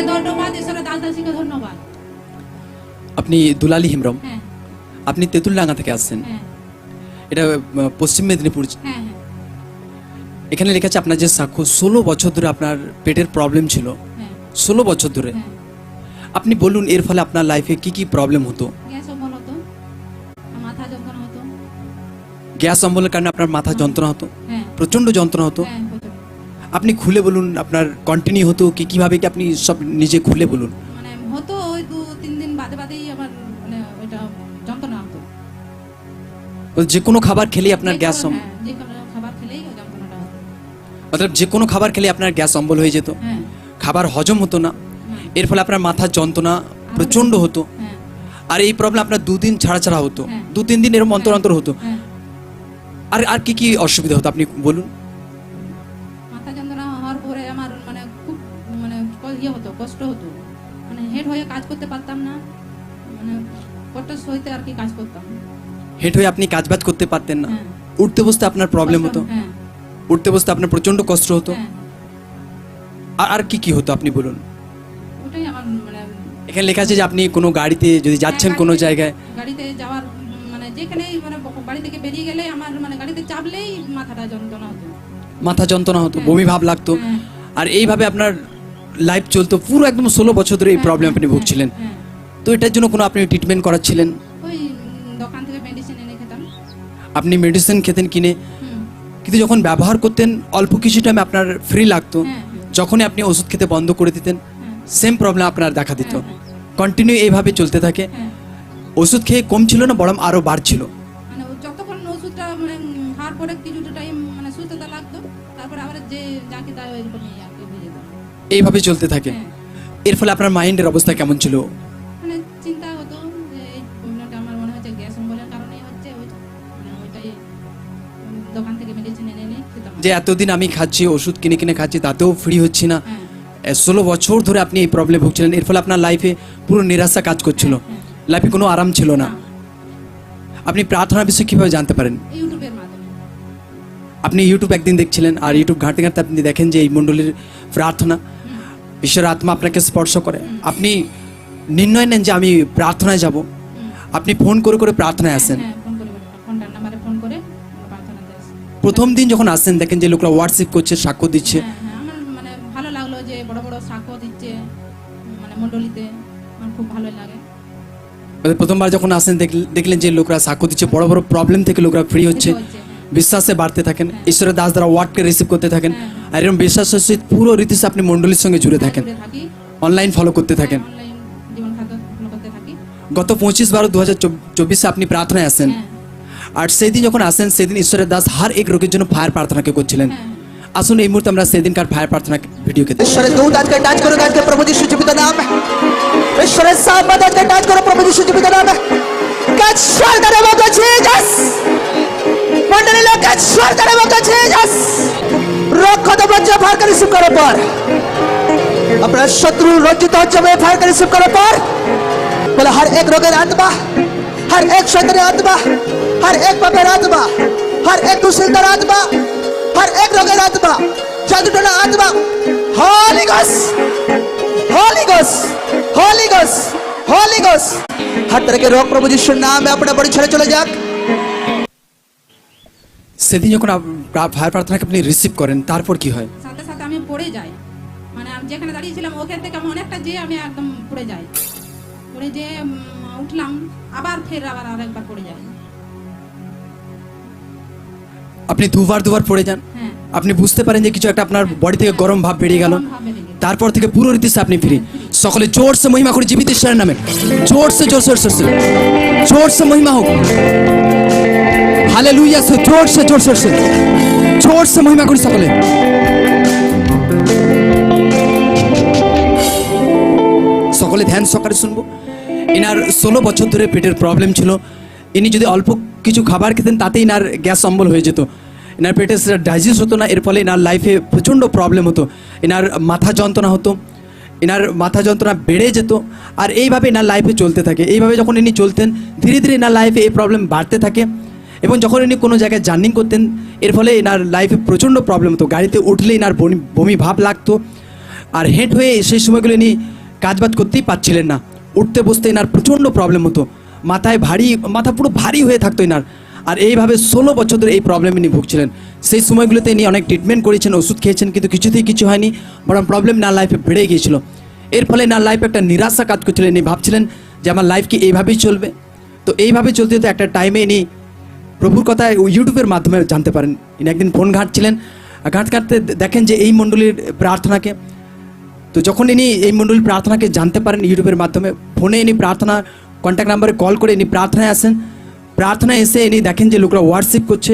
ঈশ্বরকে ধন্যবাদ দাসীকে ধন্যবাদ। আপনি দুলালি হিমরম হ্যাঁ। আপনি তেঁতুলডাঙ্গা থেকে আসছেন? হ্যাঁ। এটা পশ্চিম মেদিনীপুর হ্যাঁ এখানে লেখা আছে আপনার যে সাক্ষ্য ষোলো বছর ধরে আপনার পেটের প্রবলেম ছিল। ষোলো বছর ধরে। আপনি বলুন এর ফলে আপনার লাইফে কি কি প্রবলেম হতো? গ্যাস অম্বলের কারণে আপনার মাথা যন্ত্রণা হতো? প্রচণ্ড যন্ত্রণা হতো। আপনি খুলে বলুন আপনার কন্টিনিউ হতো কি কীভাবে কি আপনি সব নিজে খুলে বলুন? মানে হতো ওই দু তিন দিন বাদে বাদেই আমার মানে ওইটা যন্ত্রণা হতো। যে কোনো খাবার খেলেই আপনার গ্যাস কোনো- হ্যাঁ, যে কোনো খাবার খেলেই যন্ত্রণাটা হতো। মতলব যে কোনো খাবার খেলে আপনার গ্যাস অম্বল হয়ে যেত। হ্যাঁ। খাবার হজম হতো না। এর ফলে আপনার মাথার যন্ত্রণা প্রচণ্ড হতো। হ্যাঁ। আর এই প্রবলেম আপনার দুদিন ছাড়া ছাড়া হতো। হ্যাঁ। দু তিন দিন এরকম অন্তর অন্তর হতো। হ্যাঁ। আর আর কি কি অসুবিধা হতো আপনি বলুন? কষ্ট হতো। মানে হেড হয়ে কাজ করতে পারতাম না। মানে কষ্ট সইতে আর কি কাজ করতাম। হেঁট হয়ে আপনি কাজ কাজবাজ করতে পারতেন না। হ্যাঁ। উঠতে বসতে আপনার প্রবলেম হতো। হ্যাঁ। উঠতে বসতে আপনার প্রচণ্ড কষ্ট হতো। হ্যাঁ। আর আর কি কি হতো আপনি বলুন? ওটাই আমার মানে এখানে লেখা আছে যে আপনি কোনো গাড়িতে যদি যাচ্ছেন কোনো জায়গায়। গাড়িতে যাওয়ার মানে যেখানেই মানে বাড়ি থেকে বেরিয়ে গেলে আমার মানে গাড়িতে চাপলেই মাথাটা যন্ত্রণা হতো। মাথা যন্ত্রণা হতো বমি ভাব লাগতো। আর এইভাবে আপনার লাইফ চলতো। পুরো একদম ষোলো বছর ধরে এই হ্যাঁ, প্রবলেম হ্যাঁ, আপনি ভুগছিলেন। হ্যাঁ। তো এটার জন্য কোনো আপনি ট্রিটমেন্ট করাচ্ছিলেন? আপনি মেডিসিন খেতেন কিনে? কিন্তু যখন ব্যবহার করতেন অল্প কিছু টাইমে আপনার ফ্রি লাগতো। হ্যাঁ, যখনই আপনি ওষুধ খেতে বন্ধ করে দিতেন হ্যাঁ, সেম প্রবলেম আপনার দেখা দিত। হ্যাঁ, কন্টিনিউ এইভাবে চলতে থাকে। হ্যাঁ। ওষুধ খেয়ে কমছিল না বরং আরও বাড়ছিল। মানে মানে কিছুটা টাইম মানে সুস্থতা লাগতো তারপরে আবার যে যাকে এইভাবে চলতে থাকে। হ্যাঁ। এর ফলে আপনার মাইন্ডের অবস্থা কেমন ছিল? মানে যে মনে যে এতদিন আমি খাচ্ছি ওষুধ কিনে কিনে খাচ্ছি তাতেও ফ্রি হচ্ছি না। হ্যাঁ। ষোলো বছর ধরে আপনি এই প্রবলেম ভুগছিলেন এর ফলে আপনার লাইফে পুরো নিরাশা কাজ করছিল। লাইফে কোনো আরাম ছিল না। আপনি প্রার্থনা বিষয়ে কীভাবে জানতে পারেন? আপনি ইউটিউব একদিন দেখছিলেন আর ইউটিউব ঘাঁটতে ঘাঁটতে আপনি দেখেন যে এই মণ্ডলীর প্রার্থনা। ঈশ্বর আত্মা আপনাকে স্পর্শ করে। আপনি নির্ণয় নেন যে আমি প্রার্থনায় যাব। আপনি ফোন করে করে প্রার্থনায় আসেন। হ্যাঁ প্রথম দিন যখন আসেন দেখেন যে লোকরা হোয়াটসঅ্যাপ করছে সাক্ষ্য দিচ্ছে। হ্যাঁ হ্যাঁ মানে ভালো লাগল যে বড় বড় সাক্ষ্য দিচ্ছে মানে মণ্ডলীতে। আমার খুব ভালো লাগে। প্রথমবার যখন আসেন দেখল- দেখলেন যে লোকরা সাক্ষ্য দিচ্ছে বড় বড় প্রবলেম থেকে লোকরা ফ্রি হচ্ছে। বিশ্বাসে বাড়তে থাকেন। ঈশ্বরের দাস দ্বারা ওয়ার্ডকে রিসিভ করতে থাকেন। আর এরকম বিশ্বাসের সহিত পুরো রীতিসে আপনি মণ্ডলীর সঙ্গে জুড়ে থাকেন। অনলাইন ফলো করতে থাকেন। গত পঁচিশ বারো দু হাজার চব্বিশে আপনি প্রার্থনায় আসেন। হ্যাঁ। আর সেদিন যখন আসেন সেদিন ঈশ্বরের দাস হার এক রোগের জন্য ফায়ার প্রার্থনাকে করছিলেন। আসুন এই মুহূর্তে আমরা সেদিনকার ফায়ার প্রার্থনা ভিডিওকে। ঈশ্বরের দূত আজকে টাচ করো আজকে প্রভু যিশু জীবিত নাম। ঈশ্বরের সাহবাদ আজকে টাচ করো প্রভু যিশু জীবিত নাম। কাজ সরকারের মতো জিজাস মন্ডলী লোক কাজ সরকারের মতো জিজাস রক্ষত বজ্র ফায়ার করে রিসিভ করার পর আপনার শত্রু লজ্জিত হচ্ছে বলে ফায়ার করে রিসিভ করার পর বলে হর এক রোগের আত্মা हर एक शैतानी आत्मा हर एक पापेर आत्मा हर एक दुशीलतार आत्मा हर एक रोगेर आत्मा জাদুটনা আত্মা হলি গস হলি গস হলি গস হলি গস हर तरह के रोग प्रभु यीशु नाम में अपना बड़ी ছেড়ে চলে যাক সেদিন যখন ফায়ার প্রার্থনাকে আপনি রিসিভ করেন তারপর কি হয় সাথে সাথে আমি পড়ে যাই মানে আমি যেখানে দাঁড়িয়েছিলাম ওখান থেকে আমি অনেকটা যেয়ে আমি একদম পড়ে যাই। পড়ে যে উঠলাম আবার ফের আবার আরেকবার পড়ে যাই। আপনি দুবার দুবার পড়ে যান? হ্যাঁ। আপনি বুঝতে পারেন যে কিছু একটা আপনার বডি থেকে গরম ভাব বেরিয়ে গেল। তারপর থেকে পুরো রীতিসে আপনি ফ্রি সকলে জোরসে মহিমা করে জীবিত ঈশ্বরের নামে। জোরসে জোরসে জোরসে। জোরসে মহিমা হোক। হালে লুইয়া জোরসে জোরসে। জোরসে মহিমা করি সকলে। সকলে ধ্যান সকালে শুনব। এনার ষোলো বছর ধরে পেটের প্রবলেম ছিল। ইনি যদি অল্প কিছু খাবার খেতেন, তাতেই এনার গ্যাস অম্বল হয়ে যেত। এনার পেটে সেটা ডাইজেস্ট হতো না, এর ফলে এনার লাইফে প্রচণ্ড প্রবলেম হতো। এনার মাথা যন্ত্রণা হতো। এনার মাথা যন্ত্রণা বেড়ে যেত। আর এইভাবে এনার লাইফে চলতে থাকে। এইভাবে যখন ইনি চলতেন, ধীরে ধীরে এনার লাইফে এই প্রবলেম বাড়তে থাকে। এবং যখন ইনি কোনো জায়গায় জার্নিং করতেন, এর ফলে এনার লাইফে প্রচণ্ড প্রবলেম হতো। গাড়িতে উঠলে এনার বমি ভাব লাগতো। আর হেড হয়ে সেই সময়গুলো ইনি কাজবাজ করতেই পারছিলেন না। উঠতে বসতে এনার প্রচণ্ড প্রবলেম হতো। মাথায় ভারী, মাথা পুরো ভারী হয়ে থাকতো এনার। আর এইভাবে ষোলো বছর ধরে এই প্রবলেম ইনি ভুগছিলেন। সেই সময়গুলোতে ইনি অনেক ট্রিটমেন্ট করেছেন, ওষুধ খেয়েছেন, কিন্তু কিছুতেই কিছু হয়নি, বরং প্রবলেম না লাইফে বেড়ে গিয়েছিল। এর ফলে না লাইফে একটা নিরাশা কাজ করছিলেন ইনি ভাবছিলেন যে আমার লাইফ কি এইভাবেই চলবে? তো এইভাবে চলতে চলতে একটা টাইমে ইনি প্রভুর কথা ইউটিউবের মাধ্যমে জানতে পারেন। ইনি একদিন ফোন ঘাঁটছিলেন। ঘাঁটতে ঘাঁটতে দেখেন যে এই মণ্ডলীর প্রার্থনাকে তো যখন ইনি এই মণ্ডলীর প্রার্থনাকে জানতে পারেন ইউটিউবের মাধ্যমে, ফোনে ইনি প্রার্থনা কন্ট্যাক্ট নাম্বারে কল করে ইনি প্রার্থনায় আসেন। প্রার্থনায় এসে ইনি দেখেন যে লোকরা হোয়াটসঅ্যাপ করছে,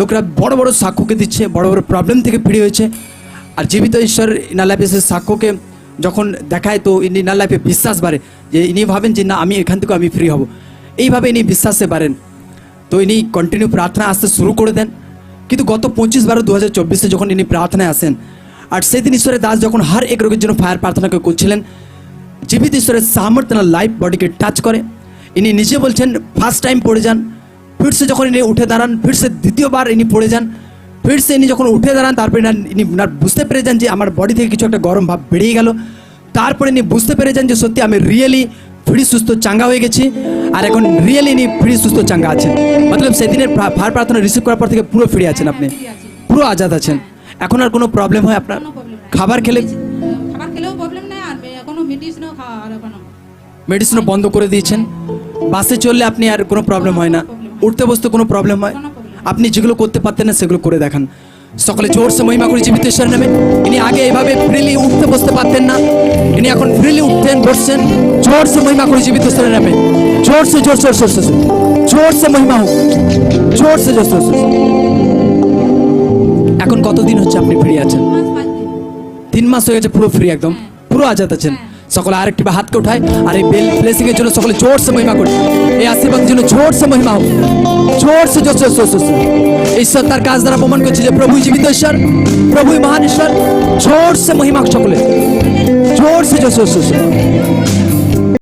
লোকরা বড় বড় সাক্ষ্যকে দিচ্ছে, বড় বড় প্রবলেম থেকে ফিরে হয়েছে। আর জীবিত ঈশ্বর ইনার লাইফে এসে সাক্ষ্যকে যখন দেখায়, তো ইনি ইনার লাইফে বিশ্বাস বাড়ে যে ইনি ভাবেন যে, না, আমি এখান থেকে আমি ফ্রি হব। এইভাবে ইনি বিশ্বাসে পারেন তো ইনি কন্টিনিউ প্রার্থনা আসতে শুরু করে দেন। কিন্তু গত পঁচিশ বারো দু হাজার যখন ইনি প্রার্থনায় আসেন আর সেদিন ঈশ্বরের দাস যখন হর এক রোগের জন্য ফায়ার প্রার্থনা করছিলেন জীবিত ঈশ্বরের সামর্থ্য না লাইফ বডিকে টাচ করে। ইনি নিজে বলছেন ফার্স্ট টাইম পড়ে যান। ফিরসে যখন ইনি উঠে দাঁড়ান ফিরসে দ্বিতীয়বার ইনি পড়ে যান। ফিরসে ইনি যখন উঠে দাঁড়ান, তারপরে ইনি ইনার বুঝতে পেরে যান যে আমার বডি থেকে কিছু একটা গরম ভাব বেরিয়ে গেল। তারপরে ইনি বুঝতে পেরে যান যে সত্যি আমি রিয়েলি ফ্রি সুস্থ, চাঙ্গা হয়ে গেছি। আর এখন রিয়েলি ইনি ফ্রি সুস্থ, চাঙ্গা আছেন। মতলব সেদিনের ফায়ার প্রার্থনা রিসিভ করার পর থেকে পুরো ফ্রি আছেন আপনি। পুরো আজাদ আছেন। এখন আর কোনো প্রবলেম হয় আপনার? খাবার খেলে খাবার খেলেও প্রবলেম নাই আর কোনো মেডিসিনও খাওয়া মেডিসিনও বন্ধ করে দিয়েছেন? বাসে চললে আপনি আর কোনো প্রবলেম হয় না? উঠতে বসতে কোনো প্রবলেম হয়? আপনি যেগুলো করতে পারতেন না সেগুলো করে দেখান। সকলে জোরসে মহিমা করে জীবিত ঈশ্বর নামে। ইনি আগে এভাবে ফ্রিলি উঠতে বসতে পারতেন না। ইনি এখন ফ্রিলি উঠতেন বসছেন। জোরসে মহিমা করে জীবিত ঈশ্বরের নামে। জোরসে জোর জোর জোর জোর জোরসে মহিমা হোক। জোরসে জোর জোর জোর। এখন কতদিন হচ্ছে আপনি ফ্রি আছেন? তিন মাস হয়ে গেছে পুরো ফ্রি একদম। পুরো আজাদ আছেন। সকলে আরেকটি বার হাতকে উঠায় আর এই বেল ব্লেসিং এর জন্য সকলে জোর সে মহিমা করি এই আশীর্বাদের জন্য জোর সে মহিমা হোক। জোর সে জোর জোর জোর জোর জোর। ঈশ্বর তার কাজ দ্বারা প্রমাণ করছে যে প্রভুই জীবিত ঈশ্বর প্রভুই মহান ঈশ্বর। জোর সে মহিমা সকলে জোর সে জোর জোর জোর জোর।